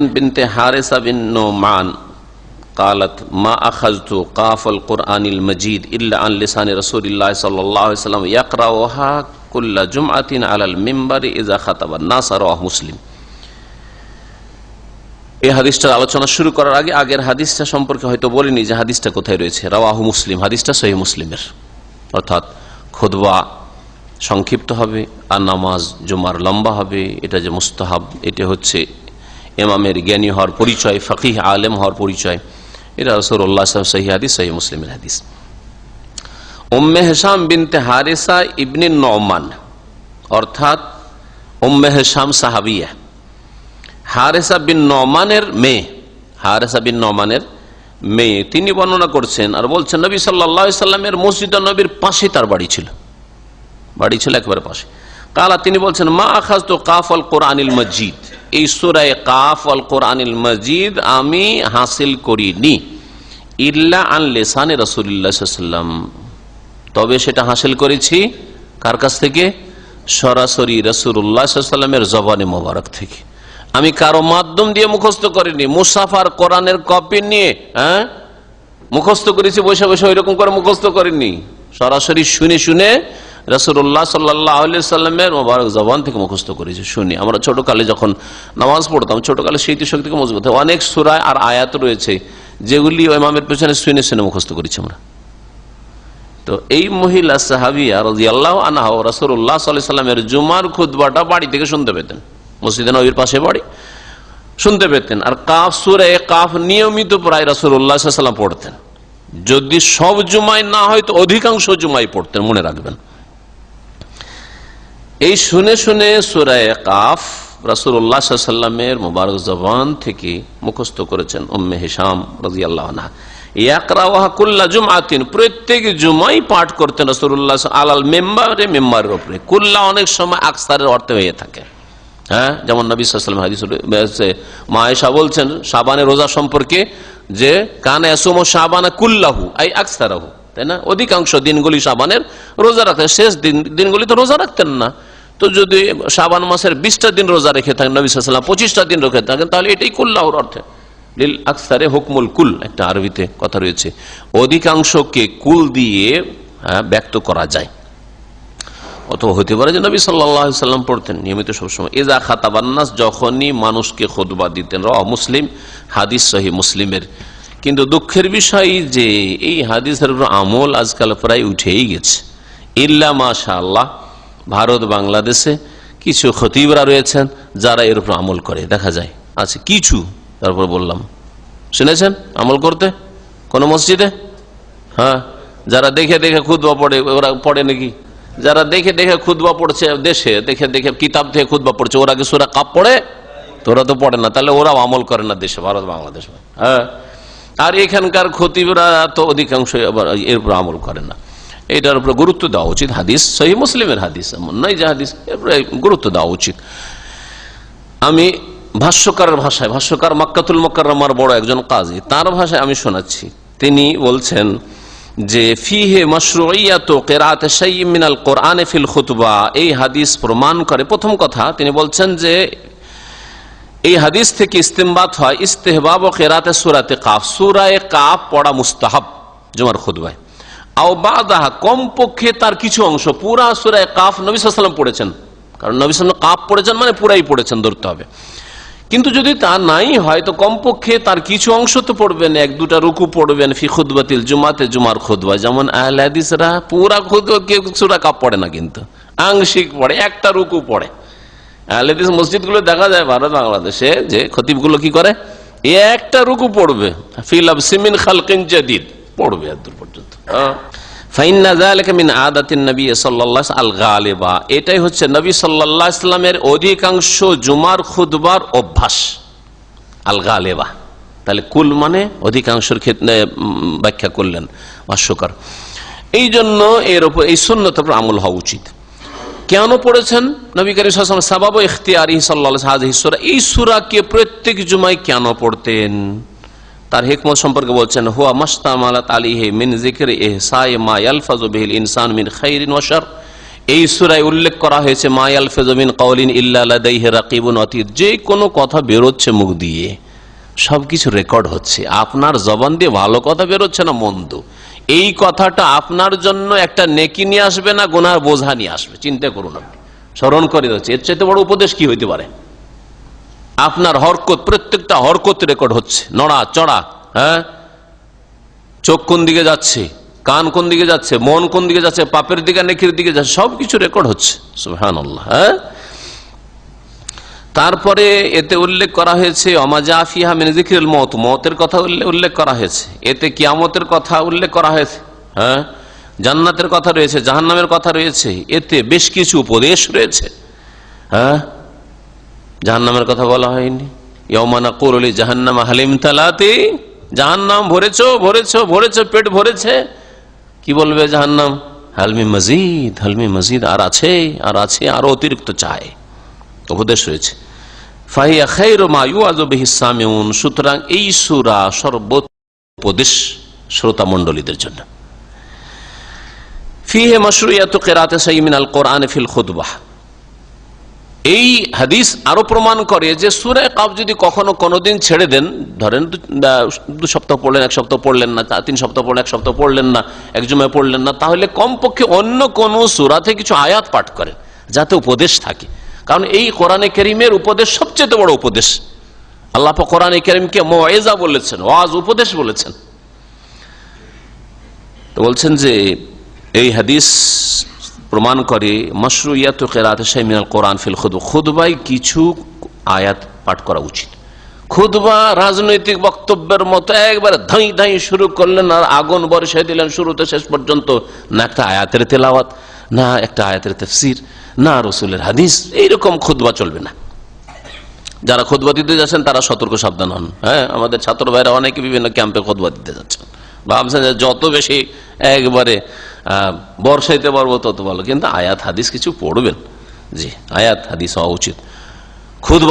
بنت حارثة بن نعمان قالت ما أخذت قاف القرآن المجيد إلا عن لسان رسول الله صلى الله عليه وسلم يقرأها كل جمعة على المنبر إذا خطب الناس رواه مسلم এই হাদিসটার আলোচনা শুরু করার আগে আগের হাদিসটা সম্পর্কে হয়তো বলিনি যে হাদিসটা কোথায় রয়েছে রাওয়াহু মুসলিম হাদিসটা সহি মুসলিমের অর্থাৎ খুদবা সংক্ষিপ্ত হবে আর নামাজ জুমার লম্বা হবে এটা যে মুস্তাহাব এটা হচ্ছে এমামের জ্ঞানী হওয়ার পরিচয়, ফকিহ আলেম হওয়ার পরিচয়। এটা রসুল্লাহ সহি হাদিস সহি মুসলিমের হাদিস। উম্মে হেসাম বিনতে হারেসা ইবনে নমান, অর্থাৎ উম্মে হেসাম সাহাবিয়া। হারেসা বিন নমানের মেয়ে, হারেসা বিন নমানের মেয়ে, তিনি বর্ণনা করছেন আর বলছেন, নবী সাল্লা সাল্লামের মসজিদ নবীর পাশে তার বাড়ি ছিল। বাড়ি ছিল একেবারে পাশে। কালা, তিনি বলছেন, মা আখাজ তো কাফ আল কোরআনিল মসজিদ এই সুরায় কাফ আল কোরআনিল মসজিদ আমি হাসিল করিনি, ইল্লা আন লেসানে রসুল্লাহাম তবে সেটা হাসিল করেছি কার কাছ থেকে? সরাসরি রসুল্লাহামের জবানে মোবারক থেকে। আমি কারও মাধ্যম দিয়ে মুখস্থ করিনি, মুসাফার কোরআনের কপি নিয়ে হ্যাঁ? মুখস্থ করেছি, বসে বসে ওই রকম করে মুখস্থ করিনি। সরাসরি শুনে শুনে রসুল্লাহ সাল্লামের মোবারক জবান থেকে মুখস্থ করেছি। শুনি, আমরা ছোটকালে যখন নামাজ পড়তাম, ছোটকালে স্মৃতি শক্তিকে মজবুত অনেক সুরায় আর আয়াত রয়েছে, যেগুলি ইমামের পেছনে শুনে শুনে মুখস্থ করেছি আমরা। তো এই মহিলা সাহাবিয়া রাজি আল্লাহ আনাহ রসুল্লাহ সাল্লামের জুমার খুদবাটা বাড়ি থেকে শুনতে পেতেন। মসজিদে নবীর পাশে বাড়ি শুনতে পেতেন। আর কাফ, সুরে কাফ নিয়মিত প্রায় রসুল্লাহাম পড়তেন। যদি সব জুমাই না হয়, তো অধিকাংশ জুমাই পড়তেন, মনে রাখবেন। এই শুনে শুনে সুরায় কাফ রাসুল্লাহ সাল্লামের মুবারক জবান থেকে মুখস্থ করেছেন উম্মে হিসাম রাজি আল্লাহ প্রত্যেক জুমাই পাঠ করতেন রসুল্লাহ আলাল মেম্বারে মেম্বারের উপরে। কুল্লা অনেক সময় আকসারের অর্থে হয়ে থাকে। হ্যাঁ যেমন নবী সাল্লাম হাদিস মা বলছেন সাবানের রোজা সম্পর্কে যে কান এসম সাবানা কুল্লাহু, আই আকসারাহু, তাই না? অধিকাংশ দিনগুলি সাবানের রোজা রাখতেন, শেষ দিন দিনগুলি তো রোজা রাখতেন না। তো যদি সাবান মাসের বিশটা দিন রোজা রেখে থাকেন নবী সাল্লাম পঁচিশটা দিন রেখে থাকেন তাহলে এটাই কুল্লাহর অর্থে। লিল আকসারে হুকমুল কুল একটা আরবিতে কথা রয়েছে। অধিকাংশকে কুল দিয়ে হ্যাঁ, ব্যক্ত করা যায়। অথবা হতে পারে যে নবী সাল্লাম পড়তেন নিয়মিত সবসময়। এজা খাতাবান্নাস যখনই মানুষকে খোদবা দিতেন র মুসলিম হাদিস সহি মুসলিমের। কিন্তু দুঃখের বিষয় যে এই হাদিসের আমল আজকাল প্রায় উঠেই গেছে। ইল্লা মাশা আল্লাহ ভারত, বাংলাদেশে কিছু খতিবরা রয়েছেন যারা এর উপর আমল করে, দেখা যায়। আছে কিছু, তারপর বললাম। শুনেছেন? আমল করতে? কোন মসজিদে? হ্যাঁ যারা দেখে দেখে খুদবা পড়ে, ওরা পড়ে নাকি? যারা দেখে দেখে খুদবা পড়ছে দেশে, দেখে দেখে কিতাব থেকে খুদবা পড়ছে, ওরা কি সুরা কাপ পড়ে? তোরা তো পড়ে না, তাহলে ওরাও আমল করে না দেশে, ভারত, বাংলাদেশ। হ্যাঁ আর এখানকার খতিবরা তো অধিকাংশ এর উপর আমল করে না। এটার উপরে গুরুত্ব দেওয়া উচিত হাদিস, সহি মুসলিমের হাদিস, এমন নয় যে হাদিস গুরুত্ব দেওয়া উচিত। আমি ভাষ্যকারের ভাষায়, ভাষ্যকার মাক্কাতুল মক্কার বড় একজন কাজী, তার ভাষায় আমি শোনাচ্ছি। তিনি বলছেন যে, ফিহে মশরুইয়াত কেরাত মিনাল ফিল খুতবা। এই হাদিস প্রমাণ করে, প্রথম কথা তিনি বলছেন যে, এই হাদিস থেকে ইস্তেমবাত হয় ইস্তেহবাব ও কেরাতে সুরাতে কাফ। সুরায় কাফ পড়া মুস্তাহাব জমার খুদবায় আও বাদাহা, কমপক্ষে তার কিছু অংশ। পুরা সুরায় কাফ নবী পড়েছেন। কারণ নবী সাল্লাম কাফ পড়েছেন মানে পুরাই পড়েছেন, ধরতে হবে। কিন্তু যদি তা নাই হয়, তো কমপক্ষে তার কিছু অংশ তো পড়বেন, এক দুটা রুকু পড়বেন, ফি খুদবাতিল জুমাতে জুমার খুদবা যেমন আহলাদিসরা পুরা খুদবা কেউ সুরা কাপ পড়ে না কিন্তু। আংশিক পড়ে, একটা রুকু পড়ে। আহলাদিস মসজিদগুলো দেখা যায় ভারত, বাংলাদেশে, যে খতিবগুলো কি করে? একটা রুকু পড়বে। ফিল আব সিমিন খালকিন জাদিদ। পড়বে এত দূর পর্যন্ত এটাই হচ্ছে নবী সাল্লাহ ইসলামের অধিকাংশ জুমার খুদবার অভ্যাস আল গালেবা। তাহলে কুল মানে অধিকাংশের ক্ষেত্রে ব্যাখ্যা করলেন ভাষ্যকার এই জন্য এর উপর এই সুন্নত আমল হওয়া উচিত। কেন পড়েছেন? নবী করিম সাবাব ইখতিয়ারি সাল্লাহ এই সুরাকে প্রত্যেক জুমায় কেন পড়তেন? তার হেকমত সম্পর্কে বলছেন, হুয়া মাস্তামালাত আলিহে মিন জিকির এহসায় মা ইয়ালফাজু বিহিল ইনসান মিন খাইরিন ওয়াশার এই সুরায় উল্লেখ করা হয়েছে, মা মায়াল ফেজমিন কৌলিন ইল্লাহ রাকিবুন অতীত। যে কোনো কথা বেরোচ্ছে মুখ দিয়ে, সবকিছু রেকর্ড হচ্ছে। আপনার জবান দিয়ে ভালো কথা বেরোচ্ছে না মন্দ? এই কথাটা আপনার জন্য একটা নেকি নিয়ে আসবে না, গোনার বোঝা নিয়ে আসবে? চিন্তা করুন আপনি। স্মরণ করে দিচ্ছে এর চাইতে বড় উপদেশ কি হইতে পারে? আপনার হরকত, প্রত্যেকটা হরকত রেকর্ড হচ্ছে। নড়া, চড়া হ্যাঁ? চোখ কোন দিকে যাচ্ছে? কান কোন দিকে যাচ্ছে? মন কোন দিকে যাচ্ছে? পাপের দিকে, নেকির দিকে যাচ্ছে? সবকিছু রেকর্ড হচ্ছে। সুহান হ্যাঁ? তারপরে এতে উল্লেখ করা হয়েছে অমাজাফিহা মিনজিকির মত মতের কথা উল্লেখ করা হয়েছে। এতে কিয়ামতের কথা উল্লেখ করা হয়েছে হ্যাঁ? জান্নাতের কথা রয়েছে, জাহান্নামের কথা রয়েছে। এতে বেশ কিছু উপদেশ রয়েছে হ্যাঁ? জাহান্নামের কথা বলা হয়নি। ইয়মানা করলি জাহান্নাম হালিম তালাতে জাহান্নাম ভরেছ ভরেছ ভরেছ, পেট ভরেছে। কি বলবে জাহান্নাম? হালমি মজিদ হালমি মজিদ, আর আছে আর আছে, আরও অতিরিক্ত চায়। উপদেশ রয়েছে। ফাহিয়া খৈর মায়ু আজবিহিসামিউন সুতরাং এই সুরা উপদেশ শ্রোতা মণ্ডলীদের জন্য কোরআন ফিল খুদবাহ এই হাদিস আরও প্রমাণ করে যে সুরে কাপ যদি কখনো কোনোদিন ছেড়ে দেন, ধরেন দু- সপ্তাহ পড়লেন, এক সপ্তাহ পড়লেন না তিন সপ্তাহ পড়লেন, এক সপ্তাহ পড়লেন না, এক পড়লেন না, তাহলে কমপক্ষে অন্য কোন সুরাতে কিছু আয়াত পাঠ করেন, যাতে উপদেশ থাকে। কারণ এই কোরআনে করিমের উপদেশ সবচেয়ে বড় উপদেশ। আল্লাহ কোরআনে করিমকে মোয়েজা বলেছেন, ওয়াজ, উপদেশ বলেছেন। তো বলছেন যে এই হাদিস প্রমাণ করে, মশরুইয়াত কেরাত শাইমিনাল কোরআন ফিল খুদ। খুদবাই কিছু আয়াত পাঠ করা উচিত। খুদবা রাজনৈতিক বক্তব্যের মতো একবার ধাই ধাই শুরু করলেন আর আগুন বর্ষে দিলেন শুরুতে শেষ পর্যন্ত। না একটা আয়াতের তেলাওয়াত, না একটা আয়াতের তফসির, না রসুলের হাদিস। এইরকম খুদবা চলবে না। যারা খোদবা দিতে যাচ্ছেন তারা সতর্ক সাবধান হন। হ্যাঁ আমাদের ছাত্র ভাইরা অনেকে বিভিন্ন ক্যাম্পে খোদবা দিতে যাচ্ছেন। ভাবছেন যে যত বেশি একবারে বর্ষাইতে পারব তত ভালো। কিন্তু আয়াত হাদিস কিছু পড়বেন। জি, আয়াত হাদিস হওয়া উচিত। খুদবা